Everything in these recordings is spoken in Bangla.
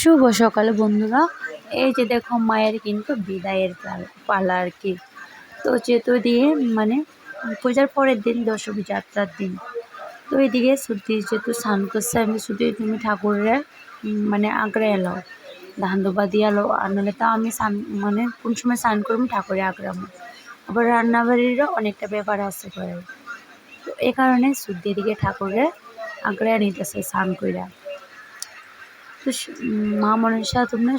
শুভ সকাল বন্ধুরা। এই যে দেখো মায়ের কিন্তু বিদায়ের পাল- আর কি। তো যেহেতু দিয়ে মানে পূজার পরের দিন দশমী যাত্রার দিন, তো এদিকে ছুটি যেহেতু স্নান করছে, আমি ছুটি তুমি ঠাকুরের মানে আগ্রা এলো, ধান দুবা দিয়ে এলো, আর নাহলে তো আমি স্নান মানে কোন সময় স্নান করব ঠাকুরে আগ্রামো আবার রান্না বাড়িরও অনেকটা ব্যাপার আছে করে তো এই কারণে ছুটি দিকে ঠাকুরে আগ্রায় নিতেছে স্নান কইরা। তো মা মনসা, তোমরা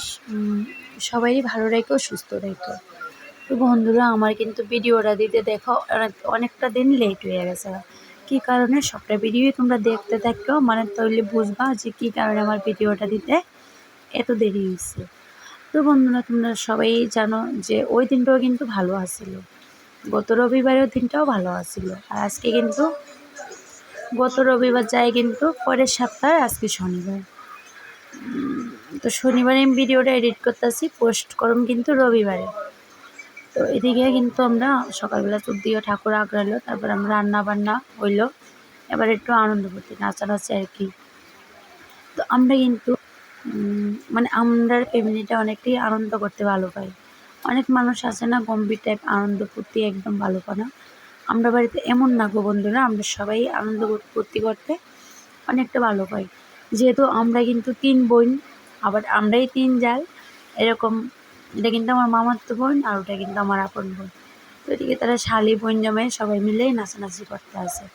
সবাই ভালো রেখো, সুস্থ রেখো। তো বন্ধুরা, আমার কিন্তু ভিডিওটা দিতে দেখো অনেক- অনেকটা দিন লেট হয়ে গেছে। কী কারণে? সবটা ভিডিওই তোমরা দেখতে থাকো মানে তাহলে বুঝবা যে কী কারণে আমার ভিডিওটা দিতে এত দেরি হয়েছে। তো বন্ধুরা, তোমরা সবাই জানো যে ওই দিনটাও কিন্তু ভালো আসছিল গত রবিবারের দিনটাও ভালো আসছিল আর আজকে কিন্তু গত রবিবার যায় কিন্তু পরের সপ্তাহে, আজকে শনিবার। তো শনিবারে আমি ভিডিওটা এডিট করতেছি পোস্ট করুন কিন্তু রবিবারে। তো এদিকে কিন্তু আমরা সকালবেলা চুপ দিয়ে ঠাকুর আগ্রালো তারপর আমরা রান্না বান্না হইল। এবার একটু আনন্দ করতে, নাচানাচি আর কি। তো আমরা কিন্তু মানে আমরা ফ্যামিলিটা অনেকটাই আনন্দ করতে ভালো পাই। অনেক মানুষ আছে না, গম্ভীর টাইপ আনন্দ ফুর্তি একদম ভালো পায় না। আমরা বাড়িতে এমন না গো বন্ধুরা, আমরা সবাই আনন্দ ফুর্তি করতে অনেকটা ভালো পাই। যেহেতু আমরা কিন্তু তিন বোন আবার আমরাই তিন জাল। এরকম এটা কিন্তু আমার মামাতো বোন আর ওটা কিন্তু আমার আপন বোন। তো এদিকে তারা শালি বোন জামাই সবাই মিলেই নাচানাচি করতে আসে।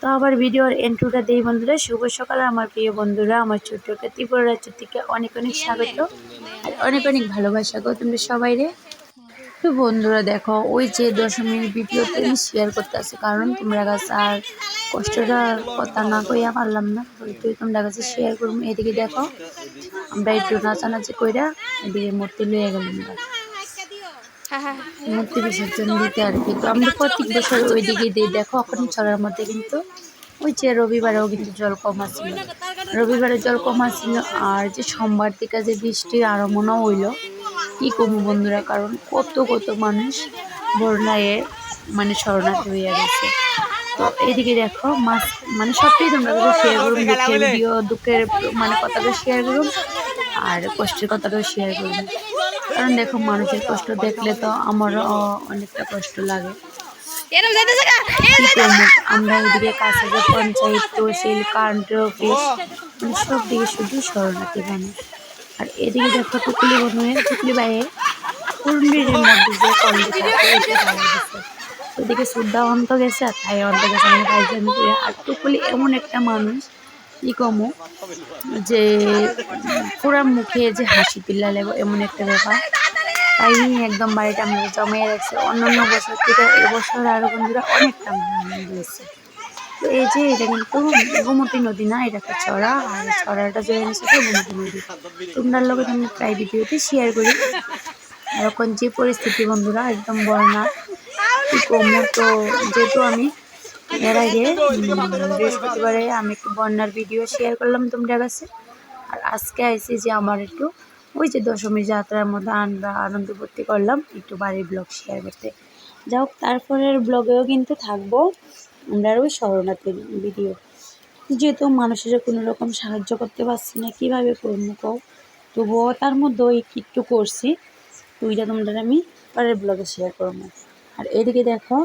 তো আবার ভিডিওর এন্ট্রুটা দেই বন্ধুরা শুভ সকাল আমার প্রিয় বন্ধুরা আমার ছোট্ট ত্রিপুরা রাজ্য থেকে অনেক অনেক স্বাগত। আর অনেক অনেক ভালোবাসা গো তোমরা সবাই রে তো বন্ধুরা দেখো, ওই যে দশমীর ভিডিওতে আমি শেয়ার করতে আসি, কারণ তোমরা কাছে আর কষ্টটা কথা না কইয়া পারলাম না তো তোমরা কাছে শেয়ার করব এদিকে দেখো, আমরা একটু নাচানাচি কইরা এদিকে মূর্তি লয়ে গেলাম মূর্তি বিসর্জন দিতে আর কি। তো আমরা প্রত্যেক বছর ওই দিকে দিই। দেখো, এখন ছড়ার মধ্যে কিন্তু ওই যে রবিবারেও কিন্তু জল কম আসছিল রবিবারে জল কম আসছিল আর যে সোমবার থেকে যে বৃষ্টির আরম্ভও হইল কি কমু বন্ধুরা? কারণ কত কত মানুষ বন্যায় মানে শরণার্থী হয়ে গেছে। তো এইদিকে দেখো মাছ মানে সবটাই তোমরা শেয়ার করুন দুঃখের ভিডিও দুঃখের মানে কথাটা শেয়ার করুন আর কষ্টের কথাটাও শেয়ার করুন। কারণ দেখো মানুষের কষ্ট দেখলে তো আমারও অনেকটা কষ্ট লাগে। করব? আমরা ওইদিকে কাছে যে পঞ্চায়েত তহসিল কারেন্ট অফিস মানে সব দিকে শুধু শরণার্থী মানুষ। আর এদিকে দেখো টুকলি বনুয়ের টুকলি দিচ্ছে ওইদিকে শ্রদ্ধা অন্ত গেছে, আর তাই অন্ত গেছে মানে করে। আর টুকলি এমন একটা মানুষ, কি কমো, যে পুরা মুখে যে হাসি পিল্লা লেগো এমন একটা ব্যাপার। তাই একদম বাড়িটা আমরা জমিয়ে রাখছে। অন্যান্য বছর থেকে এবছর আরও বন্ধুরা অনেকটা হয়েছে তো এই যে এটা কিন্তু গোমতী নদী না, এটা একটা চড়া, আর চড়াটা জয়েন সাথে গোমতী নদী। তোমরা লোকের আমি প্রায় ভিডিওতে শেয়ার করি। এখন যে পরিস্থিতি বন্ধুরা, একদম বন্যা। কি কমো তো যেহেতু আমি এর আগে বৃহস্পতিবারে আমি একটু বন্যার ভিডিও শেয়ার করলাম তোমরা কাছে। আর আজকে আইসি যে আমার একটু ওই যে দশমী যাত্রার মধ্যে আমরা আনন্দ করলাম, একটু বাড়ির ব্লগ শেয়ার করতে। যাই হোক, তারপরের ব্লগেও কিন্তু থাকব। আমরা ওই শরণার্থীর ভিডিও যেহেতু মানুষের কোনো রকম সাহায্য করতে পারছি না, কীভাবে করব কও? তবুও তার মধ্যে ওই একটু করছি ওইটা তোমরা আমি পরের ব্লগে শেয়ার করব। আর এদিকে দেখো,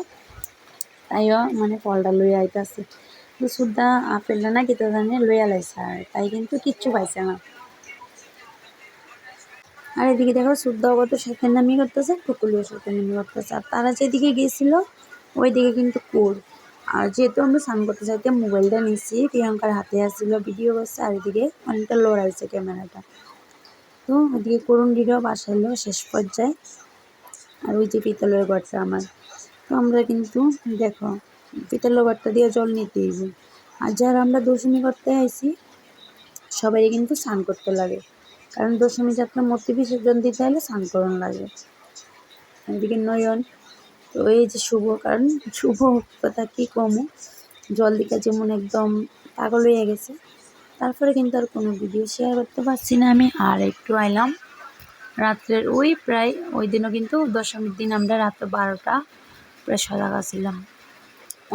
তাইও মানে ফলটা লইয়া আইতাছে। সুদ্ধা আপেলটা না কিতা জানি লইয়া লাইছে আর তাই কিন্তু কিচ্ছু পাইছে না। আর এদিকে দেখো শুদ্ধ কত সাথে নামি করতেছে, টুকুলিও সাথে নামি করতেছে। আর তারা যেদিকে গিয়েছিল ওইদিকে কিন্তু কুর আর যেহেতু আমরা স্নান করতে চাইতে মোবাইলটা নিচ্ছি প্রিয়াঙ্কার হাতে আসছিল ভিডিও করছে, আর এদিকে অনেকটা লড়াইছে ক্যামেরাটা তো ওইদিকে করুণডিরও বাসাইলো শেষ পর্যায়ে। আর ওই যে পিতলের ঘরটা আমার। তো আমরা কিন্তু, দেখো, পিতলের ঘরটা দিয়ে জল নিতে হইব। আর যারা আমরা দশমী করতে আইছি সবাই কিন্তু স্নান করতে লাগে। কারণ দশমী যাত্রা মূর্তি বিসর্জন দিতে হলে স্নান করণ লাগে। এদিকে নয়ন তো এই যে শুভ, কারণ শুভ কথা কি কমও জল দিকে যেমন একদম পাগল হয়ে গেছে। তারপরে কিন্তু আর কোনো ভিডিও শেয়ার করতে পারছি না আমি। আর একটু আইলাম। রাত্রের ওই প্রায় ওই দিনও কিন্তু দশমীর দিন আমরা রাত্র বারোটা প্রায় সজাগ ছিলাম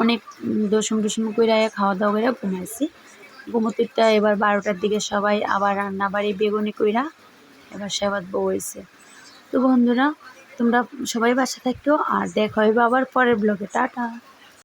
অনেক দশম টসম করে খাওয়া দাওয়া করে ঘুমাইছি। ঘুমতিরটা এবার বারোটার দিকে সবাই আবার রান্না বাড়ি বেগুনি কইরা এবার সেবাদ বউ হয়েছে তো বন্ধুরা তোমরা সবাই বাসা থাকো আর দেখা হইবো আবার পরের ব্লগে। টাটা।